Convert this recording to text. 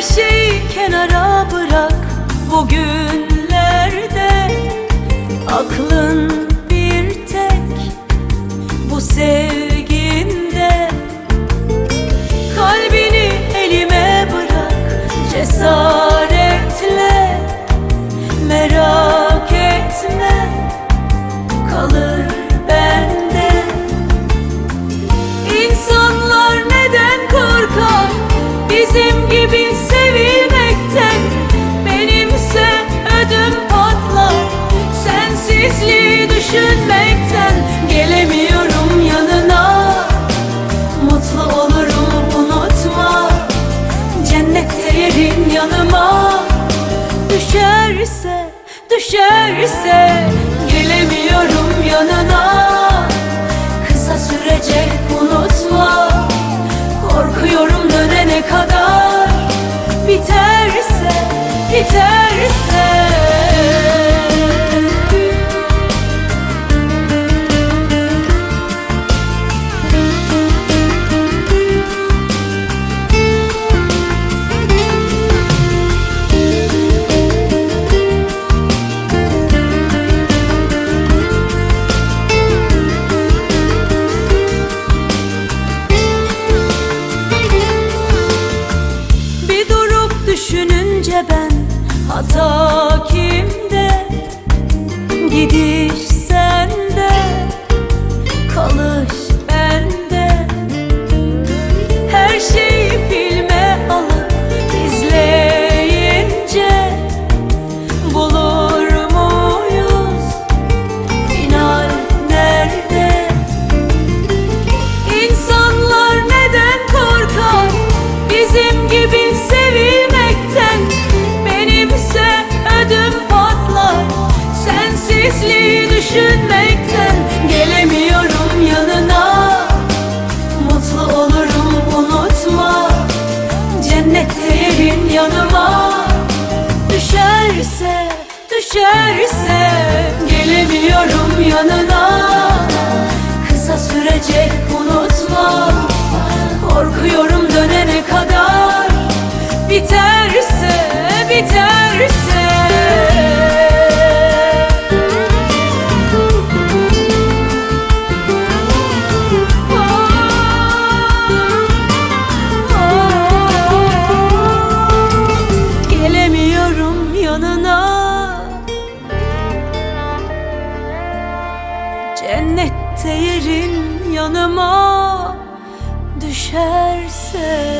Her şeyi kenara bırak. Bugünlerde Aklın gizli düşünmekten gelemiyorum yanına. Mutlu olurum unutma. Cennette yerin yanıma. Düşerse düşerse gelemiyorum yanına. Etlerin yanıma Düşerse, düşerse Gelemiyor. teyerin yanıma düşerse